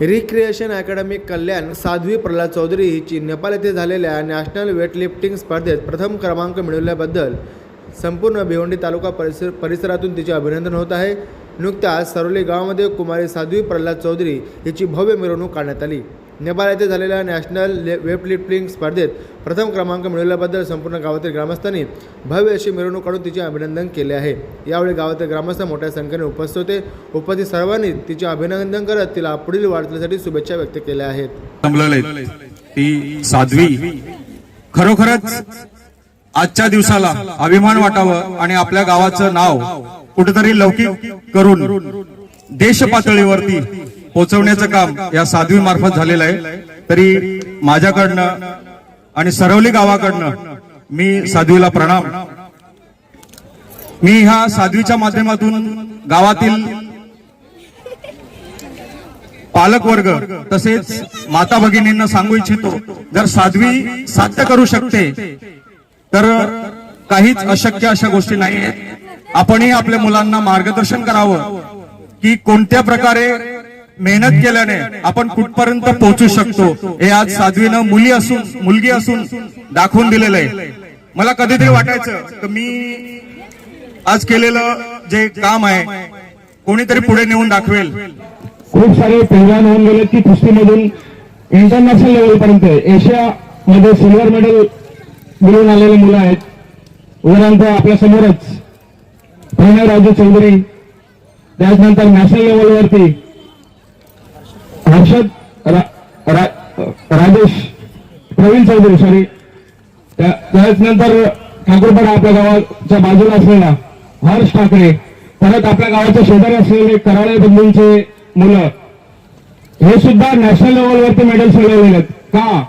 Recreation academy Kalyan Sadhvi Pralhad Chaudhari हिची नेपाळ येथे झालेल्या नॅशनल वेटलिफ्टिंग स्पर्धेत प्रथम क्रमांक मिळवल्याबद्दल संपूर्ण भिवंडी तालुका परिसर परिसरातून तिचे अभिनंदन होत आहे. नुकत्याच सरोली गावामध्ये कुमारी साध्वी प्रल्हाद चौधरी हिची भव्य मिरवणूक काढण्यात आली. नेपाळ येथे झालेल्या नॅशनल ले वेटलिफ्टिंग स्पर्धेत प्रथम क्रमांक मिळवल्याबद्दल संपूर्ण गावातील ग्रामस्थांनी भव्य अशी मिरवणूक काढून तिचे अभिनंदन केले आहे. यावेळी गावातील ग्रामस्थ मोठ्या संख्येने उपस्थित होते. उपस्थित सर्वांनी तिचे अभिनंदन करत तिला पुढील वाटचालीसाठी शुभेच्छा व्यक्त केल्या आहेत. ती साध्वी. खरोखरच आजच्या दिवसाला अभिमान वाटावं आणि आपल्या गावाचं नाव कुठेतरी लौकिक करून देश पातळीवरती पोहोचवण्याचं काम या साध्वी मार्फत झालेलं आहे. तरी माझ्याकडनं आणि सरवली गावाकडनं मी साध्वीला प्रणाम. मी ह्या साध्वीच्या माध्यमातून गावातील पालकवर्ग तसेच माता भगिनींना सांगू इच्छितो जर साध्वी साध्य करू शकते तर काहीच अशक्य अशा गोष्टी नाही आहेत आपणही आपल्या मुलांना मार्गदर्शन करावं की कोणत्या प्रकारे मेहनत केल्याने आपण कुठपर्यंत पोहोचू शकतो हे आज साध्वीनं मुली असून मुलगी असून दाखवून दिलेलं आहे. मला कधीतरी वाटायचं मी आज केलेलं जे काम आहे कोणीतरी पुढे नेऊन दाखवेल. खूप सारे पैलवान होऊन गेले की कुस्तीमधून इंटरनॅशनल लेवल पर्यंत. एशिया मध्ये सिल्वर मेडल मिळवून आलेले मुलं आहेत. उदाहरणार्थ आपल्या समोरच प्रणय राजू चौधरी. त्याच्यानंतर नॅशनल लेवलवरती हर्षद राजेश प्रवीण चौधरी सॉरी त्याच नंतर ठाकूरपाडा आपल्या गावाच्या बाजूला असलेला हर्ष ठाकरे परत आपल्या गावाच्या शेजारी असलेले कराळे बंधूंचे मुलं. हे सुद्धा नॅशनल लेवलवरती मेडल्स मिळवलेले आहेत. का?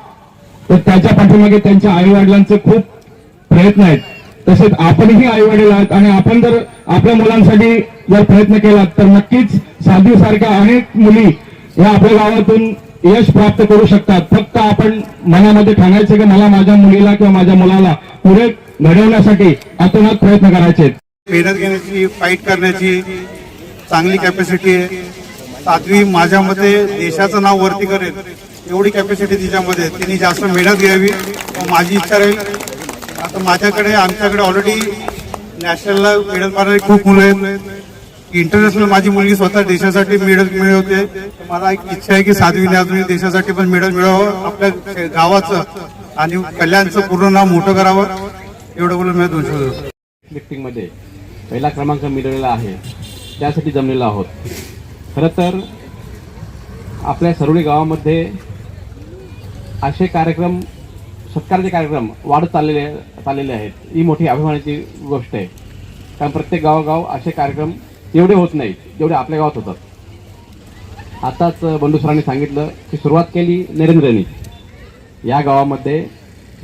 तर त्याच्या पाठीमागे त्यांच्या आई वडिलांचे खूप प्रयत्न आहेत. तसेच आपणही आई वडील आहात आणि आपण जर आपल्या मुलांसाठी जर प्रयत्न केला तर नक्कीच साध्वी सारख्या अनेक मुली या आपल्या गावातून यश प्राप्त करू शकतात. फक्त आपण मनामध्ये ठाणायचे की मला माझ्या मुलीला किंवा माझ्या मुलाला पुढे घडवण्यासाठी अतोनात प्रयत्न करायचे मेहनत घेण्याची फाईट करण्याची चांगली कॅपॅसिटी आहे. सातवी माझ्या मते देशाचं नाव वरती करेल एवढी कॅपॅसिटी तिच्यामध्ये तिने जास्त मेहनत घ्यावी व माझी इच्छा राहील. आता माझ्याकडे आमच्याकडे ऑलरेडी नॅशनलला मेडल मारणारी खूप मुलं आहेत. इंटरनॅशनल माझी मुलगी स्वतः देशासाठी मेडल मिळवते. मला एक इच्छा आहे की सातवीने अजून देशासाठी पण मेडल मिळावं. आपल्या गावाचं आणि कल्याणचं पूर्ण नाव मोठं करावं. एवढं बोलून मी दोन लिफ्टिंगमध्ये पहिला क्रमांक मिळवलेला आहे. त्यासाठी जमलेलो आहोत. खरं तर आपल्या सरोळी गावामध्ये असे कार्यक्रम सत्काराचे कार्यक्रम वाढत चाललेले चाललेले आहेत. ही मोठी अभिमानाची गोष्ट आहे. कारण प्रत्येक गावोगाव असे कार्यक्रम एवढे होत नाही जेवढे आपल्या गावात होतात. आताच बंडू सरांनी सांगितलं की सुरुवात केली नरेंद्रनी. या गावामध्ये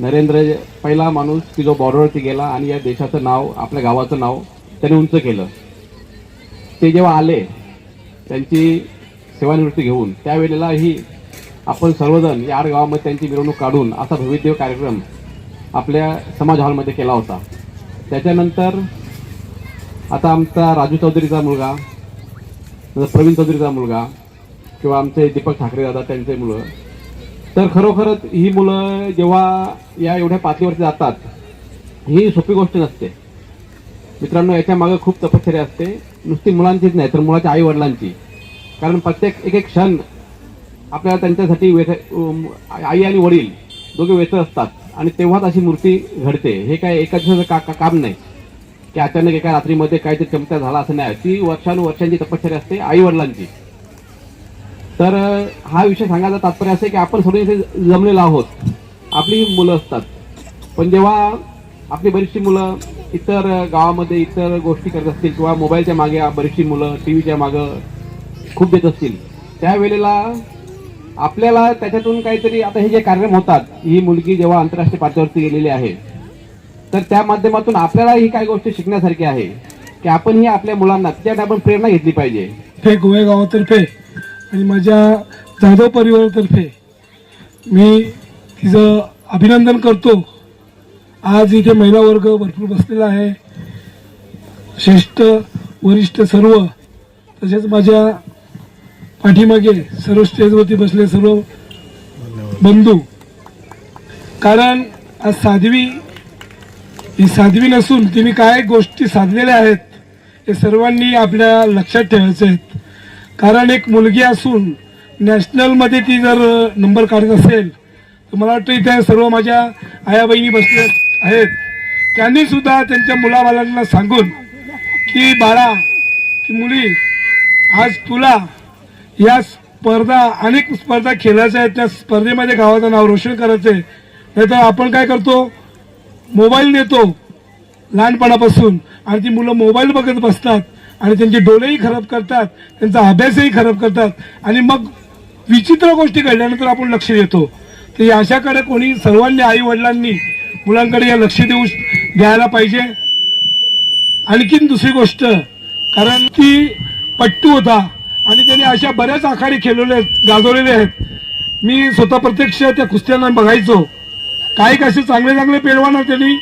नरेंद्र पहिला माणूस की जो बॉर्डरवरती गेला आणि या देशाचं नाव आपल्या गावाचं नाव त्याने उंच केलं. ते जेव्हा आले त्यांची सेवानिवृत्ती घेऊन त्यावेळेलाही आपण सर्वजण या आठ गावामध्ये त्यांची मिरवणूक काढून असा भविष्य कार्यक्रम आपल्या समाज हॉलमध्ये केला होता. त्याच्यानंतर आता आमचा राजू चौधरीचा मुलगा प्रवीण चौधरीचा मुलगा किंवा आमचे दीपक ठाकरे दादा त्यांचे मुलं. तर खरोखरच ही मुलं जेव्हा या एवढ्या पातळीवरती जातात ही सोपी गोष्ट नसते. मित्रांनो याच्या मागं खूप तपश्चर्या असते. नुसती मुलांचीच नाही तर मुलाच्या आई वडिलांची कारण प्रत्येक एक एक क्षण आपल्याला त्यांच्यासाठी व्यथ आई आणि वडील दोघे व्यथ असतात. आणि तेव्हाच अशी मूर्ती घडते. हे काय एका दिवसाचं का, का काम नाही. की अचानक एका रात्रीमध्ये काहीतरी चमत्कार झाला असं नाही. ती वर्षानुवर्षांची तपश्चर्या असते आई वडिलांची तर हा विषय सांगायचा तात्पर्य असे की आपण सर्व इथे जमलेलो आहोत. आपली मुलं असतात. पण जेव्हा आपली बरीचशी मुलं इतर गावामध्ये इतर गोष्टी करत असतील किंवा मोबाईलच्या मागे बरीचशी मुलं टी व्हीच्या मागं खूप देत असतील त्यावेळेला आपल्याला त्याच्यातून काहीतरी आता हे जे कार्यक्रम होतात ही मुलगी जेव्हा आंतरराष्ट्रीय पातळीवरती गेलेली आहे तर त्या माध्यमातून आपल्याला ही काही गोष्टी शिकण्यासारखी आहे की आपण ही आपल्या मुलांना त्यात आपण प्रेरणा घेतली पाहिजे. ते गोवेगावातर्फे आणि माझ्या जाधव परिवारातर्फे मी तिचं अभिनंदन करतो. आज इथे महिला वर्ग भरपूर बसलेला आहे. श्रेष्ठ वरिष्ठ सर्व तसेच माझ्या पाठीमागे सर्व स्टेजवरती बसले सर्व बंधू. कारण आज साध्वी ही साधवी नसून तिने काय गोष्टी साधलेल्या आहेत हे सर्वांनी आपल्या लक्षात ठेवायचे आहेत. कारण एक मुलगी असून नॅशनलमध्ये ती जर नंबर काढत असेल तर मला वाटतं इथे सर्व माझ्या आया बहिणी बसल्या आहेत. त्यांनी सुद्धा त्यांच्या मुलाबालांना सांगून की बाळा की मुली आज तुला या स्पर्धा अनेक स्पर्धा खेळायच्या आहेत. त्या स्पर्धेमध्ये गावाचं नाव रोशन करायचं आहे नाहीतर आपण काय करतो? मोबाईल देतो लहानपणापासून. आणि ती मुलं मोबाईल बघत बसतात. आणि त्यांचे डोळेही खराब करतात. त्यांचा अभ्यासही खराब करतात. आणि मग विचित्र गोष्टी घडल्यानंतर आपण लक्ष देतो. तर याच्याकडे अशाकडे कोणी सर्वांनी आई वडिलांनी मुलांकडे या लक्ष देऊ द्यायला पाहिजे. आणखीन दुसरी गोष्ट कारण की पट्टू होता. आणि त्याने अशा बऱ्याच आखाडे खेळवले आहेत गाजवलेले आहेत. मी स्वतः प्रत्यक्ष त्या कुस्त्यांना बघायचो. काही कसे चांगले चांगले पेलवाना त्यांनी.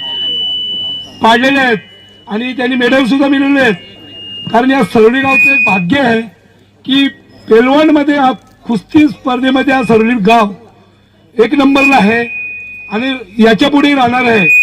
पाडलेले आहेत. आणि त्यांनी मेडल सुद्धा मिळवले आहेत. कारण या सरळी गावचं एक भाग्य आहे की पेलवणमध्ये हा कुस्ती स्पर्धेमध्ये हा सरळी गाव एक नंबरला आहे. आणि याच्यापुढे राहणार आहे.